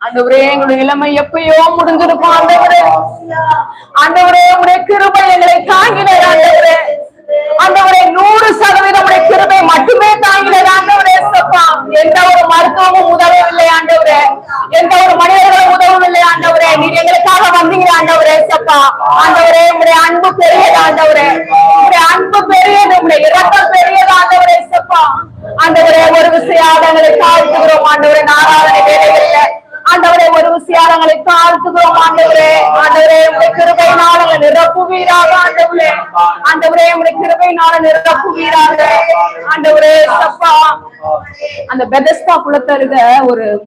ஆண்டவரே எங்களுடைய இளமை எப்பயோ முடிஞ்சிருக்கும் ஆண்டவரே. ஆண்டவரே உடைய கிருபை எங்களை தாங்கினது ஆண்டவரே ஆண்டவரே நூறு சதவீதம் உடைய கிருபை மட்டுமே தாங்கினது ஆண்டவரே சப்பா எந்த ஒரு மருத்துவமும் உதவவில்லை ஆண்டவரே எந்த ஒரு மனிதர்களும் உதவவில்லை ஆண்டவரே நீர் எங்களுக்காக ஆண்டவரே சப்பா. ஆண்டவரே உடைய அன்பு பெரியது ஆண்டவரே. உடைய அன்பு பெரியது உடைய இரக்கம் பெரியது ஆண்டவரே சப்பா. ஆண்டவரே ஒரு விஷயம் தாழ்த்துகிறோம் ஆண்டவரே நாராயண வேலைகள்ல. ஆண்டவரே ஒரு விசியாரங்களை தாழ்த்துகிறோம் ஆண்டவரே. ஆண்டவரே உடைய கிருபையினால எங்களை நிரப்புவீராக ஆண்டவரே. ஆண்டவரே உடைய கிருபையினால நிரப்புவீராக. ஆண்டவரே சப்பா. அந்த பெதஸ்தா குளத்தருக ஒரு